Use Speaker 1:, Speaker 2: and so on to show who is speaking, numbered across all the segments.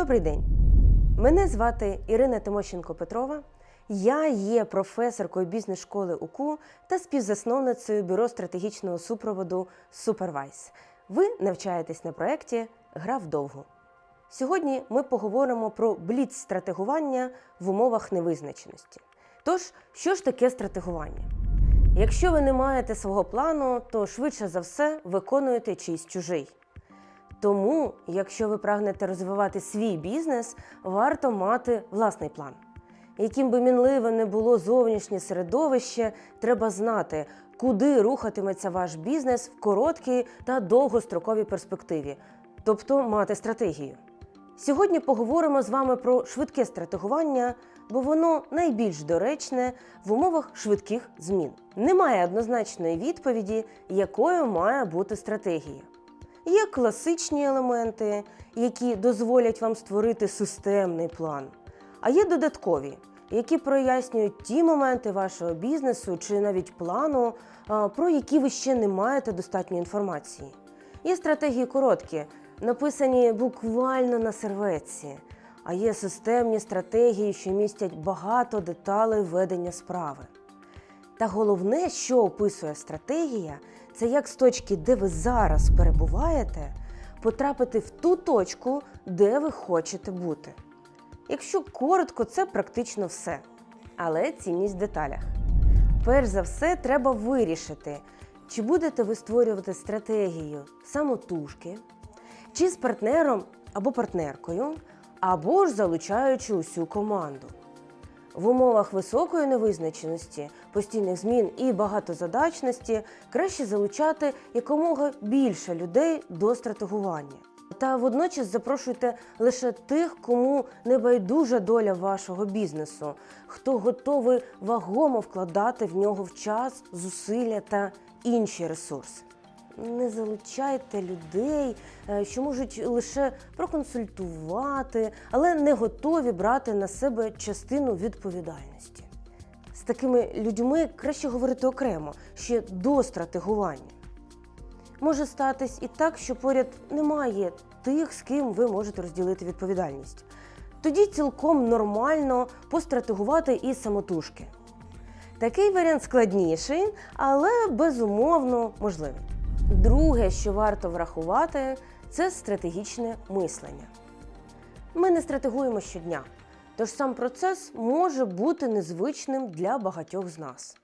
Speaker 1: Добрий день. Мене звати Ірина Тимощенко Петрова. Я є професоркою бізнес-школи УКУ та співзасновницею бюро стратегічного супроводу Supervise. Ви навчаєтесь на проєкті Гра вдовгу. Сьогодні ми поговоримо про бліц-стратегування в умовах невизначеності. Тож, що ж таке стратегування? Якщо ви не маєте свого плану, то швидше за все виконуєте чийсь чужий. Тому, якщо ви прагнете розвивати свій бізнес, варто мати власний план. Яким би мінливе не було зовнішнє середовище, треба знати, куди рухатиметься ваш бізнес в короткій та довгостроковій перспективі, тобто мати стратегію. Сьогодні поговоримо з вами про швидке стратегування, бо воно найбільш доречне в умовах швидких змін. Немає однозначної відповіді, якою має бути стратегія. Є класичні елементи, які дозволять вам створити системний план, а є додаткові, які прояснюють ті моменти вашого бізнесу чи навіть плану, про які ви ще не маєте достатньо інформації. Є стратегії короткі, написані буквально на серветці, а є системні стратегії, що містять багато деталей ведення справи. Та головне, що описує стратегія, це як з точки, де ви зараз перебуваєте, потрапити в ту точку, де ви хочете бути. Якщо коротко, це практично все. Але цінність в деталях. Перш за все, треба вирішити, чи будете ви створювати стратегію самотужки, чи з партнером або партнеркою, або ж залучаючи усю команду. В умовах високої невизначеності, постійних змін і багатозадачності краще залучати якомога більше людей до стратегування. Та водночас запрошуйте лише тих, кому не байдужа доля вашого бізнесу, хто готовий вагомо вкладати в нього в час, зусилля та інші ресурси. Не залучайте людей, е, що можуть лише проконсультувати, але не готові брати на себе частину відповідальності. З такими людьми краще говорити окремо, ще до стратегування. Може статись і так, що поряд немає тих, з ким ви можете розділити відповідальність. Тоді цілком нормально постратегувати і самотужки. Такий варіант складніший, але безумовно можливий. Друге, що варто врахувати, це стратегічне мислення. Ми не стратегуємо щодня, тож сам процес може бути незвичним для багатьох з нас.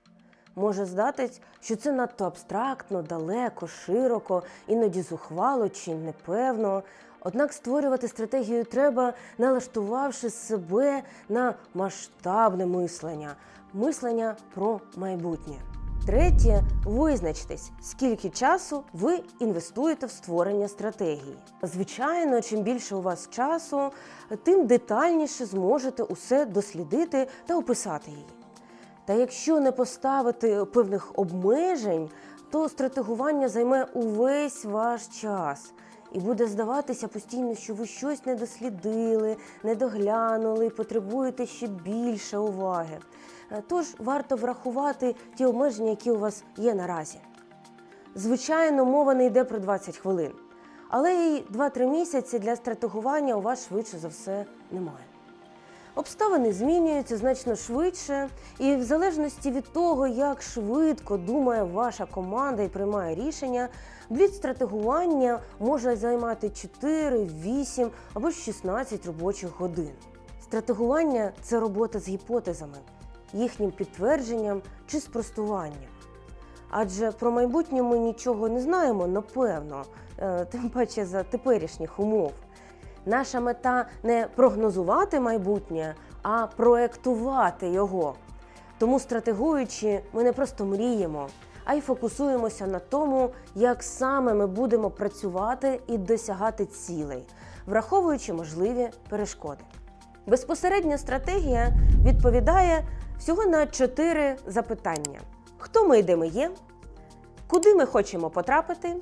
Speaker 1: Може здатись, що це надто абстрактно, далеко, широко, іноді зухвало чи непевно. Однак створювати стратегію треба, налаштувавши себе на масштабне мислення, мислення про майбутнє. Третє, визначтесь, скільки часу ви інвестуєте в створення стратегії. Звичайно, чим більше у вас часу, тим детальніше зможете усе дослідити та описати її. Та якщо не поставити певних обмежень, то стратегування займе увесь ваш час. І буде здаватися постійно, що ви щось не дослідили, не доглянули, потребуєте ще більше уваги. Е, Тож варто врахувати ті обмеження, які у вас є наразі. Звичайно, мова не йде про 20 хвилин, але й 2-3 місяці для стратегування у вас швидше за все немає. Обставини змінюються значно швидше, і в залежності від того, як швидко думає ваша команда і приймає рішення, бліц-стратегування може займати 4, 8 або 16 робочих годин. Стратегування це робота з гіпотезами, їхнім підтвердженням чи спростуванням. Адже про майбутнє ми нічого не знаємо, напевно, е, тим паче за теперішніх умов. Наша мета не прогнозувати майбутнє, а проектувати його. Тому, стратегуючи, ми не просто мріємо, а й фокусуємося на тому, як саме ми будемо працювати і досягати цілей, враховуючи можливі перешкоди. Безпосередня стратегія відповідає всього на чотири запитання: хто ми і де ми є, куди ми хочемо потрапити,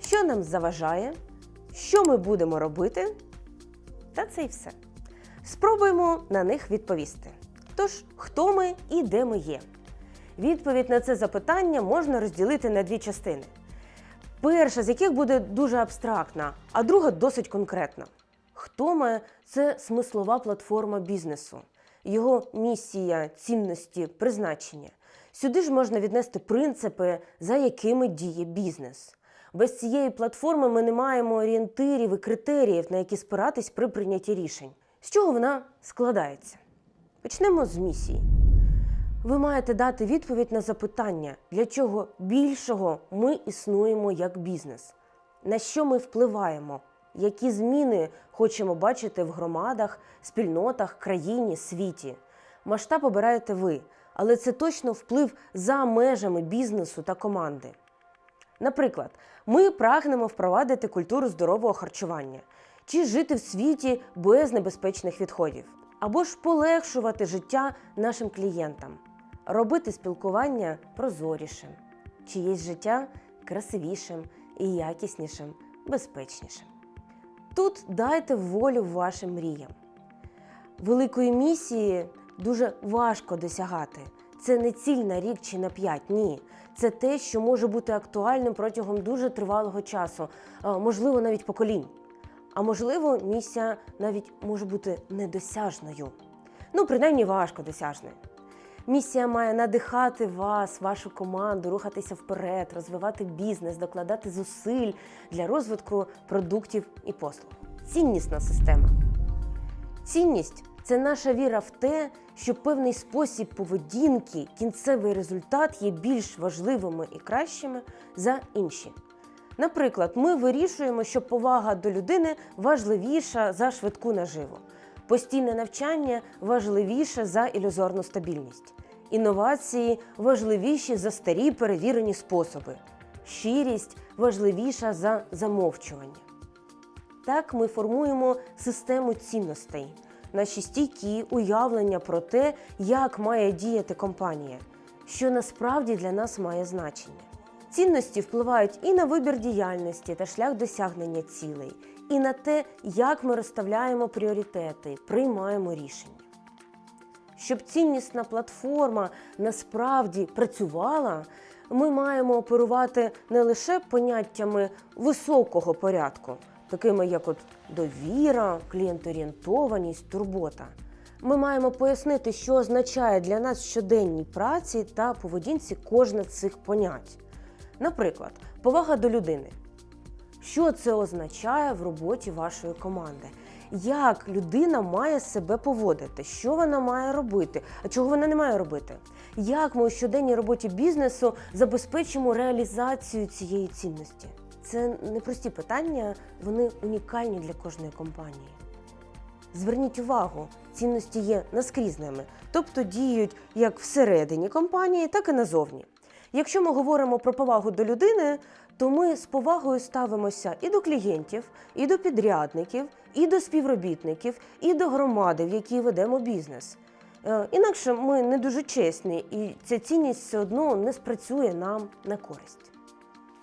Speaker 1: що нам заважає, що ми будемо робити, та це й все. Спробуємо на них відповісти. Тож, хто ми і де ми є? Відповідь на це запитання можна розділити на дві частини. Перша з яких буде дуже абстрактна, а друга досить конкретна. Хто ми це смислова платформа бізнесу, його місія, цінності, призначення. Сюди ж можна віднести принципи, за якими діє бізнес. Без цієї платформи ми не маємо орієнтирів і критеріїв, на які спиратись при прийнятті рішень. З чого вона складається? Почнемо з місії. Ви маєте дати відповідь на запитання, для чого більшого ми існуємо як бізнес, на що ми впливаємо, які зміни хочемо бачити в громадах, спільнотах, країні, світі. Масштаб обираєте ви, але це точно вплив за межами бізнесу та команди. Наприклад, ми прагнемо впровадити культуру здорового харчування чи жити в світі без небезпечних відходів, або ж полегшувати життя нашим клієнтам, робити спілкування прозорішим, чиєсь життя красивішим і якіснішим, безпечнішим. Тут дайте волю вашим мріям. Великої місії дуже важко досягати. Це не ціль на рік чи на п'ять, ні. Це те, що може бути актуальним протягом дуже тривалого часу, можливо, навіть поколінь. А можливо, місія навіть може бути недосяжною. Ну, принаймні важко досяжною. Місія має надихати вас, вашу команду, рухатися вперед, розвивати бізнес, докладати зусиль для розвитку продуктів і послуг. Ціннісна система. Цінність це наша віра в те, що певний спосіб поведінки, кінцевий результат є більш важливими і кращими за інші. Наприклад, ми вирішуємо, що повага до людини важливіша за швидку наживу. Постійне навчання важливіше за ілюзорну стабільність. Інновації важливіші за старі перевірені способи. Щирість важливіша за замовчування. Так ми формуємо систему цінностей, наші стійкі уявлення про те, як має діяти компанія, що насправді для нас має значення. Цінності впливають і на вибір діяльності та шлях досягнення цілей, і на те, як ми розставляємо пріоритети, приймаємо рішення. Щоб ціннісна платформа насправді працювала, ми маємо оперувати не лише поняттями високого порядку, такими як от довіра, клієнторієнтованість, турбота. Ми маємо пояснити, що означає для нас в щоденній праці та поведінці кожне з цих понять. Наприклад, повага до людини. Що це означає в роботі вашої команди? Як людина має себе поводити? Що вона має робити? А чого вона не має робити? Як ми у щоденній роботі бізнесу забезпечимо реалізацію цієї цінності? Це непрості питання, вони унікальні для кожної компанії. Зверніть увагу, цінності є наскрізними, тобто діють як всередині компанії, так і назовні. Якщо ми говоримо про повагу до людини, то ми з повагою ставимося і до клієнтів, і до підрядників, і до співробітників, і до громади, в якій ведемо бізнес. Е, Інакше ми не дуже чесні, і ця цінність все одно не спрацює нам на користь.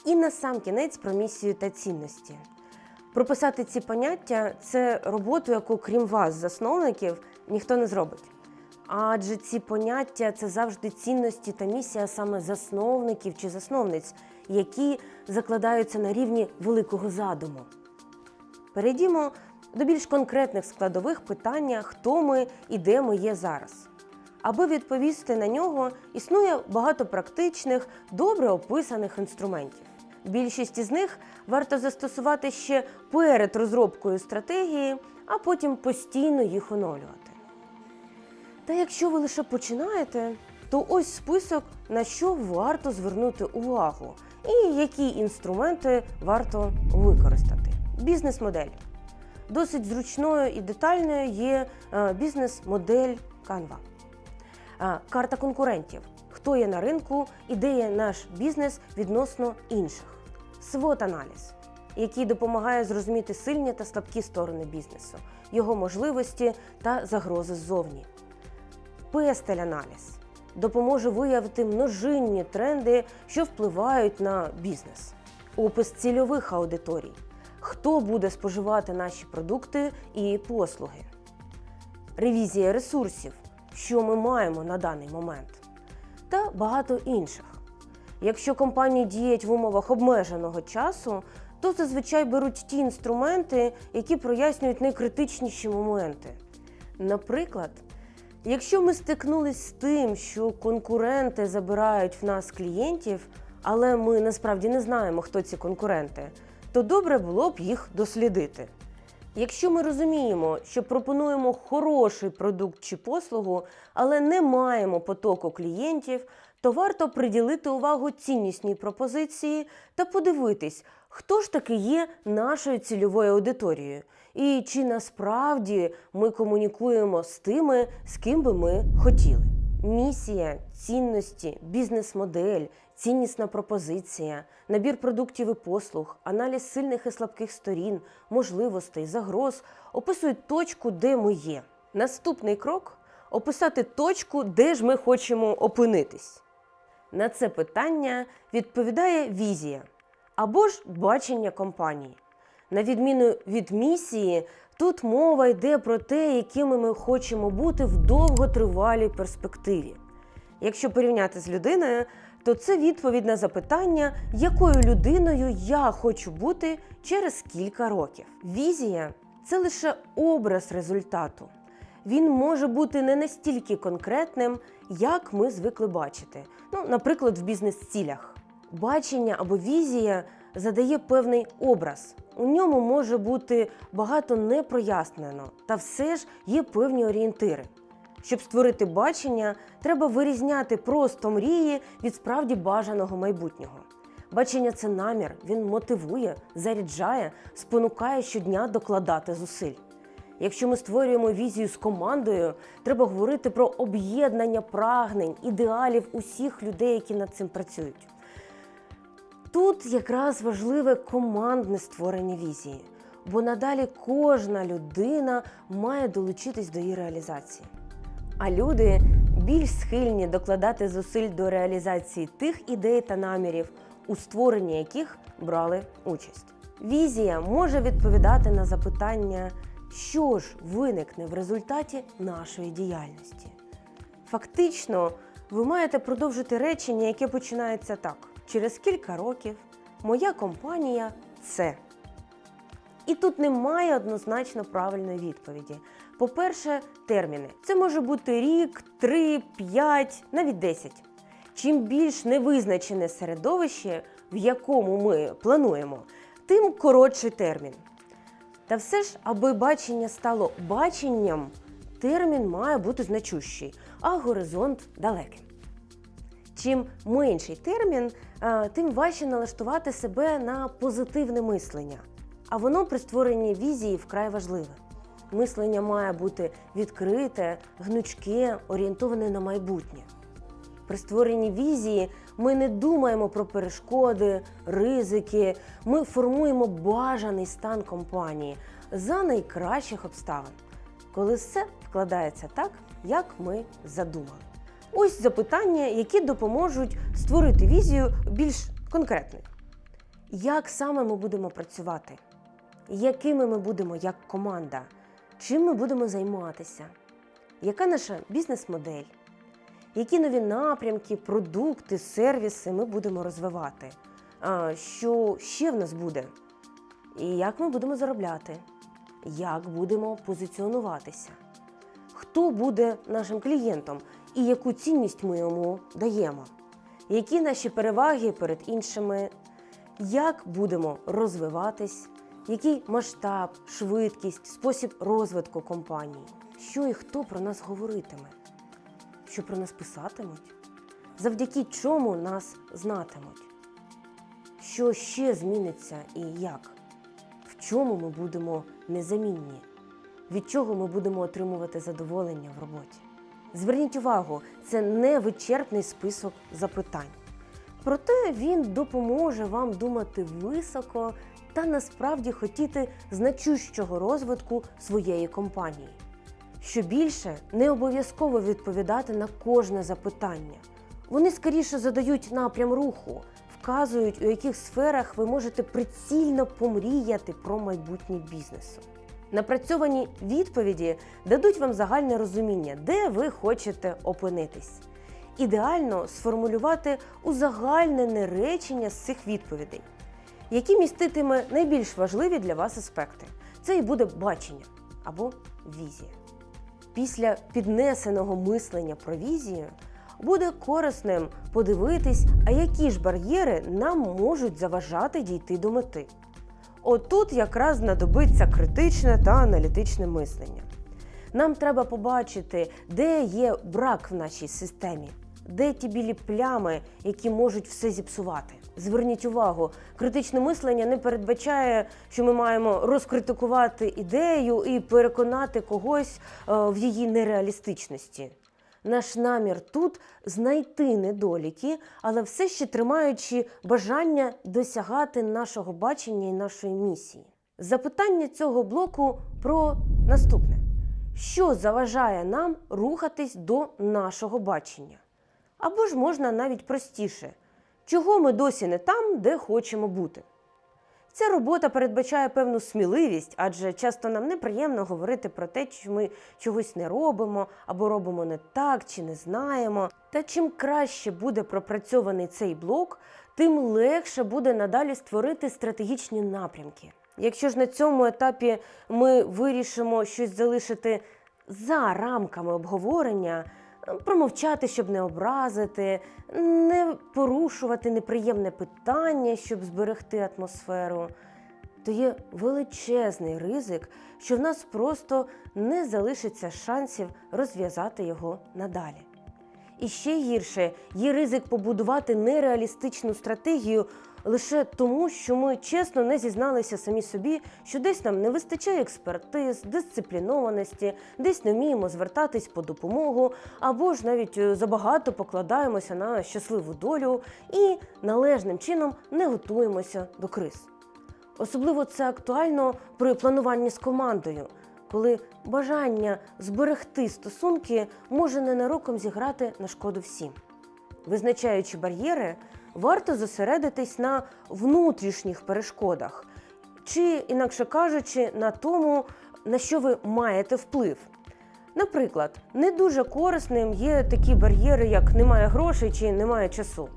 Speaker 1: І на сам кінець про місію та цінності. Прописати ці поняття це роботу, яку, крім вас, засновників, ніхто не зробить. Адже ці поняття це завжди цінності та місія саме засновників чи засновниць, які закладаються на рівні великого задуму. Перейдімо до більш конкретних складових питання, хто ми і де ми є зараз. Аби відповісти на нього, існує багато практичних, добре описаних інструментів. Більшість із них варто застосувати ще перед розробкою стратегії, а потім постійно їх оновлювати. Та якщо ви лише починаєте, то ось список, на що варто звернути увагу і які інструменти варто використати. Бізнес-модель. Досить зручною і детальною є е, бізнес-модель Canva. Е, Карта конкурентів. Хто є на ринку і де є наш бізнес відносно інших. SWOT-аналіз, який допомагає зрозуміти сильні та слабкі сторони бізнесу, його можливості та загрози ззовні. Пестель-аналіз допоможе виявити множинні тренди, що впливають на бізнес. Опис цільових аудиторій. Хто буде споживати наші продукти і послуги? Ревізія ресурсів, що ми маємо на даний момент, та багато інших. Якщо компанії діють в умовах обмеженого часу, то зазвичай беруть ті інструменти, які прояснюють найкритичніші моменти. Наприклад, якщо ми стикнулись з тим, що конкуренти забирають в нас клієнтів, але ми насправді не знаємо, хто ці конкуренти, то добре було б їх дослідити. Якщо ми розуміємо, що пропонуємо хороший продукт чи послугу, але не маємо потоку клієнтів, то варто приділити увагу ціннісній пропозиції та подивитись, хто ж таки є нашою цільовою аудиторією, і чи насправді ми комунікуємо з тими, з ким би ми хотіли. Місія, цінності, бізнес-модель, ціннісна пропозиція, набір продуктів і послуг, аналіз сильних і слабких сторін, можливостей, загроз описують точку, де ми є. Наступний крок описати точку, де ж ми хочемо опинитись. На це питання відповідає візія або ж бачення компанії. На відміну від місії, тут мова йде про те, якими ми хочемо бути в довготривалій перспективі. Якщо порівняти з людиною, то це відповідь на запитання, якою людиною я хочу бути через кілька років. Візія це лише образ результату. Він може бути не настільки конкретним, як ми звикли бачити. Ну, наприклад, в бізнес-цілях. Бачення або візія задає певний образ. У ньому може бути багато непрояснено, та все ж є певні орієнтири. Щоб створити бачення, треба вирізняти просто мрії від справді бажаного майбутнього. Бачення це намір, він мотивує, заряджає, спонукає щодня докладати зусиль. Якщо ми створюємо візію з командою, треба говорити про об'єднання прагнень, ідеалів усіх людей, які над цим працюють. Тут якраз важливе командне створення візії, бо надалі кожна людина має долучитись до її реалізації. А люди більш схильні докладати зусиль до реалізації тих ідей та намірів, у створенні яких брали участь. Візія може відповідати на запитання, що ж виникне в результаті нашої діяльності. Фактично, ви маєте продовжити речення, яке починається так: через кілька років моя компанія це. І тут немає однозначно правильної відповіді. По-перше, терміни. Це може бути рік, три, п'ять, навіть десять. Чим більш невизначене середовище, в якому ми плануємо, тим коротший термін. Та все ж, аби бачення стало баченням, термін має бути значущий, а горизонт далеким. Чим менший термін, тим важче налаштувати себе на позитивне мислення. А воно при створенні візії вкрай важливе. Мислення має бути відкрите, гнучке, орієнтоване на майбутнє. При створенні візії ми не думаємо про перешкоди, ризики. Ми формуємо бажаний стан компанії за найкращих обставин, коли все вкладається так, як ми задумали. Ось запитання, які допоможуть створити візію більш конкретною. Як саме ми будемо працювати? Якими ми будемо як команда? Чим ми будемо займатися? Яка наша бізнес-модель? Які нові напрямки, продукти, сервіси ми будемо розвивати? Що ще в нас буде? І як ми будемо заробляти? Як будемо позиціонуватися? Хто буде нашим клієнтом і яку цінність ми йому даємо? Які наші переваги перед іншими? Як будемо розвиватись? Який масштаб, швидкість, спосіб розвитку компанії? Що і хто про нас говоритиме? Що про нас писатимуть? Завдяки чому нас знатимуть? Що ще зміниться і як? В чому ми будемо незамінні? Від чого ми будемо отримувати задоволення в роботі? Зверніть увагу, це не вичерпний список запитань. Проте він допоможе вам думати високо та насправді хотіти значущого розвитку своєї компанії. Що більше, не обов'язково відповідати на кожне запитання. Вони скоріше задають напрям руху, вказують, у яких сферах ви можете прицільно помріяти про майбутнє бізнесу. Напрацьовані відповіді дадуть вам загальне розуміння, де ви хочете опинитись. Ідеально сформулювати узагальнене речення з цих відповідей. який міститиме найбільш важливі для вас аспекти. Це і буде бачення або візія. Після піднесеного мислення про візію буде корисним подивитись, а які ж бар'єри нам можуть заважати дійти до мети. Отут якраз знадобиться критичне та аналітичне мислення. Нам треба побачити, де є брак в нашій системі, де ті білі плями, які можуть все зіпсувати. Зверніть увагу, критичне мислення не передбачає, що ми маємо розкритикувати ідею і переконати когось е, в її нереалістичності. Наш намір тут знайти недоліки, але все ще тримаючи бажання досягати нашого бачення і нашої місії. Запитання цього блоку про наступне: що заважає нам рухатись до нашого бачення? Або ж можна навіть простіше, чого ми досі не там, де хочемо бути. Ця робота передбачає певну сміливість, адже часто нам неприємно говорити про те, що ми чогось не робимо або робимо не так чи не знаємо. Та чим краще буде пропрацьований цей блок, тим легше буде надалі створити стратегічні напрямки. Якщо ж на цьому етапі ми вирішимо щось залишити за рамками обговорення, промовчати, щоб не образити, не порушувати неприємне питання, щоб зберегти атмосферу, то є величезний ризик, що в нас просто не залишиться шансів розв'язати його надалі. І ще гірше є ризик побудувати нереалістичну стратегію лише тому, що ми чесно не зізналися самі собі, що десь нам не вистачає експертиз, дисциплінованості, десь не вміємо звертатись по допомогу, або ж навіть е, забагато покладаємося на щасливу долю і належним чином не готуємося до криз. Особливо це актуально при плануванні з командою, коли бажання зберегти стосунки може ненароком зіграти на шкоду всім. Визначаючи бар'єри, варто зосередитись на внутрішніх перешкодах, чи, інакше кажучи, на тому, на що ви маєте вплив. Наприклад, не дуже корисним є такі бар'єри, як немає грошей чи немає часу.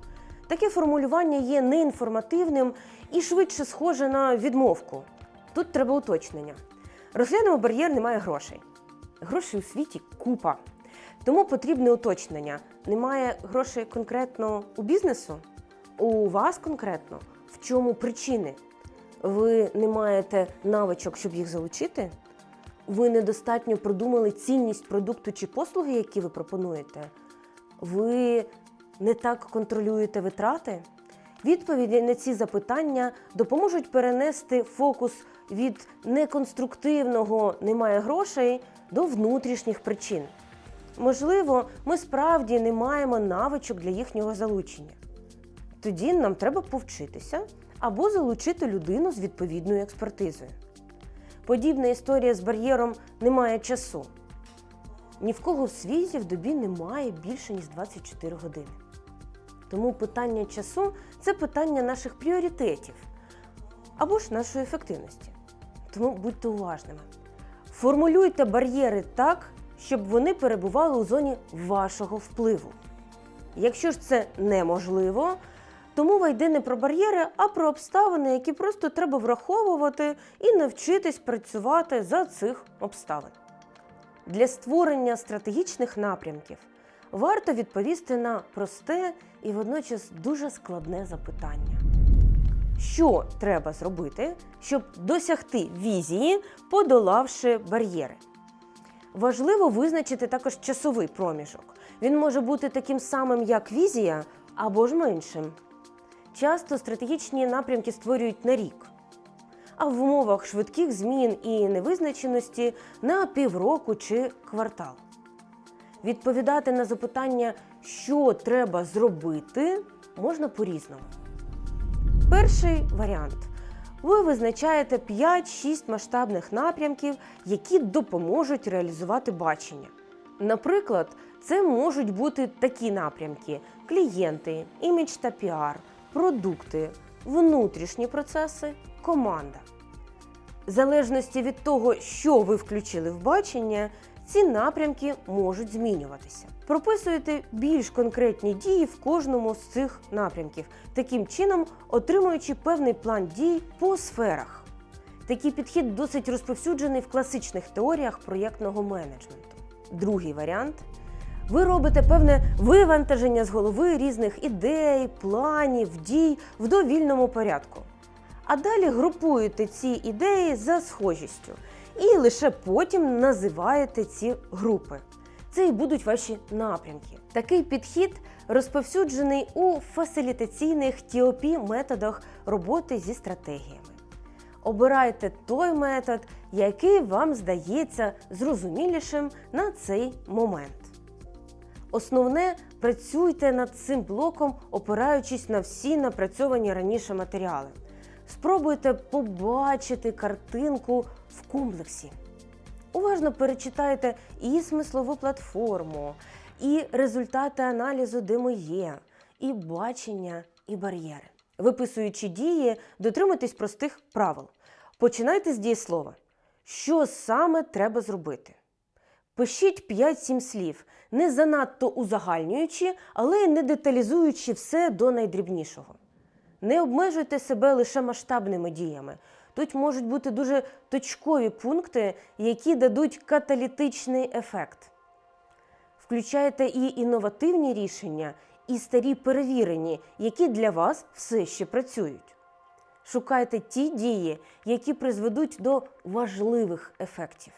Speaker 1: Таке формулювання є неінформативним і швидше схоже на відмовку. Тут треба уточнення. Розглянемо бар'єр немає грошей. Грошей у світі купа. Тому потрібне уточнення. Немає грошей конкретно у бізнесу? У вас конкретно? В чому причини? Ви не маєте навичок, щоб їх залучити? Ви недостатньо продумали цінність продукту чи послуги, які ви пропонуєте? Ви не так контролюєте витрати? Відповіді на ці запитання допоможуть перенести фокус від неконструктивного немає грошей до внутрішніх причин. Можливо, ми справді не маємо навичок для їхнього залучення. Тоді нам треба повчитися або залучити людину з відповідною експертизою. Подібна історія з бар'єром немає часу. Ні в кого в світі в добі немає більше ніж 24 години. Тому питання часу це питання наших пріоритетів або ж нашої ефективності. Тому будьте уважними. Формулюйте бар'єри так, щоб вони перебували у зоні вашого впливу. Якщо ж це неможливо, то мова йде не про бар'єри, а про обставини, які просто треба враховувати і навчитись працювати за цих обставин. Для створення стратегічних напрямків варто відповісти на просте і водночас дуже складне запитання. Що треба зробити, щоб досягти візії, подолавши бар'єри? Важливо визначити також часовий проміжок. Він може бути таким самим, як візія, або ж меншим. Часто стратегічні напрямки створюють на рік, а в умовах швидких змін і невизначеності на півроку чи квартал. Відповідати на запитання, що треба зробити, можна по-різному. Перший варіант. Ви визначаєте 5-6 масштабних напрямків, які допоможуть реалізувати бачення. Наприклад, це можуть бути такі напрямки: клієнти, імідж та піар, продукти, внутрішні процеси, команда. В залежності від того, що ви включили в бачення, ці напрямки можуть змінюватися. прописуєте більш конкретні дії в кожному з цих напрямків, таким чином отримуючи певний план дій по сферах. Такий підхід досить розповсюджений в класичних теоріях проєктного менеджменту. Другий варіант ви робите певне вивантаження з голови різних ідей, планів, дій в довільному порядку. А далі групуєте ці ідеї за схожістю і лише потім називаєте ці групи. Це і будуть ваші напрямки. Такий підхід розповсюджений у фасилітаційних TOP методах роботи зі стратегіями. Обирайте той метод, який вам здається зрозумілішим на цей момент. Основне працюйте над цим блоком, опираючись на всі напрацьовані раніше матеріали. Спробуйте побачити картинку в комплексі. Уважно перечитайте і смислову платформу, і результати аналізу, де ми є, і бачення, і бар'єри. Виписуючи дії, дотримуйтесь простих правил. Починайте з дієслова. Що саме треба зробити? Пишіть 5-7 слів, не занадто узагальнюючи, але й не деталізуючи все до найдрібнішого. Не обмежуйте себе лише масштабними діями. Тут можуть бути дуже точкові пункти, які дадуть каталітичний ефект. Включайте і інновативні рішення, і старі перевірені, які для вас все ще працюють. Шукайте ті дії, які призведуть до важливих ефектів.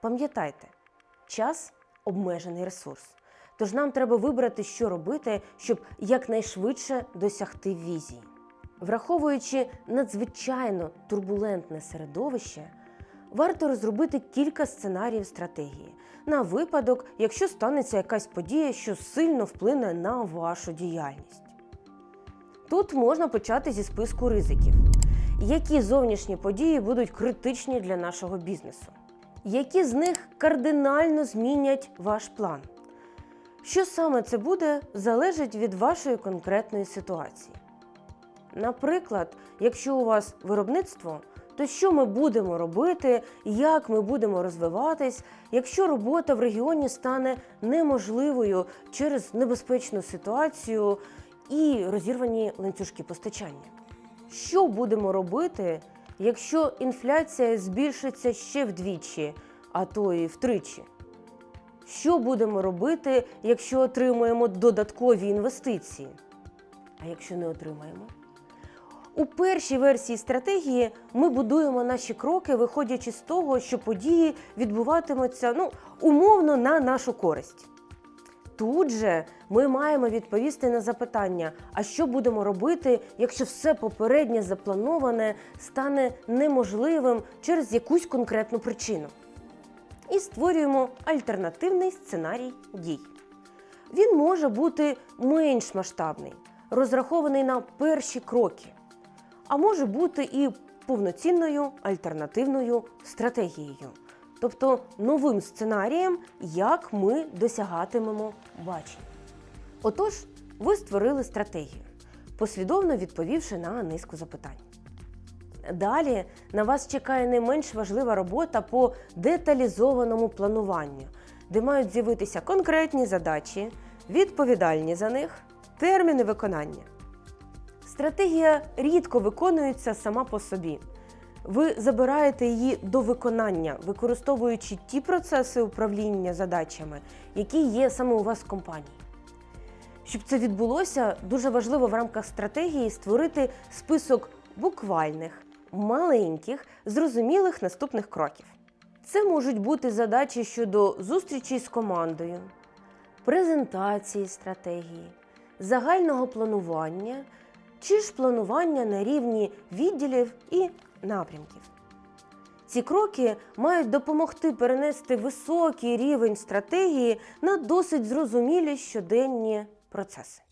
Speaker 1: Пам'ятайте, час обмежений ресурс. Тож нам треба вибрати, що робити, щоб якнайшвидше досягти візії. Враховуючи надзвичайно турбулентне середовище, варто розробити кілька сценаріїв стратегії на випадок, якщо станеться якась подія, що сильно вплине на вашу діяльність. Тут можна почати зі списку ризиків. Які зовнішні події будуть критичні для нашого бізнесу? Які з них кардинально змінять ваш план? Що саме це буде, залежить від вашої конкретної ситуації. Наприклад, якщо у вас виробництво, то що ми будемо робити, як ми будемо розвиватись, якщо робота в регіоні стане неможливою через небезпечну ситуацію і розірвані ланцюжки постачання? Що будемо робити, якщо інфляція збільшиться ще вдвічі, а то і втричі? Що будемо робити, якщо отримаємо додаткові інвестиції? А якщо не отримаємо? У першій версії стратегії ми будуємо наші кроки, виходячи з того, що події відбуватимуться ну, умовно на нашу користь. Тут же ми маємо відповісти на запитання: а що будемо робити, якщо все попереднє заплановане стане неможливим через якусь конкретну причину? І створюємо альтернативний сценарій дій. Він може бути менш масштабний, розрахований на перші кроки, а може бути і повноцінною альтернативною стратегією, тобто новим сценарієм, як ми досягатимемо бачення. Отож, ви створили стратегію, послідовно відповівши на низку запитань. Далі на вас чекає не менш важлива робота по деталізованому плануванню, де мають з'явитися конкретні задачі, відповідальні за них, терміни виконання. Стратегія рідко виконується сама по собі. Ви забираєте її до виконання, використовуючи ті процеси управління задачами, які є саме у вас в компанії. Щоб це відбулося, дуже важливо в рамках стратегії створити список буквальних, маленьких, зрозумілих наступних кроків. Це можуть бути задачі щодо зустрічі з командою, презентації стратегії, загального планування чи ж планування на рівні відділів і напрямків. Ці кроки мають допомогти перенести високий рівень стратегії на досить зрозумілі щоденні процеси.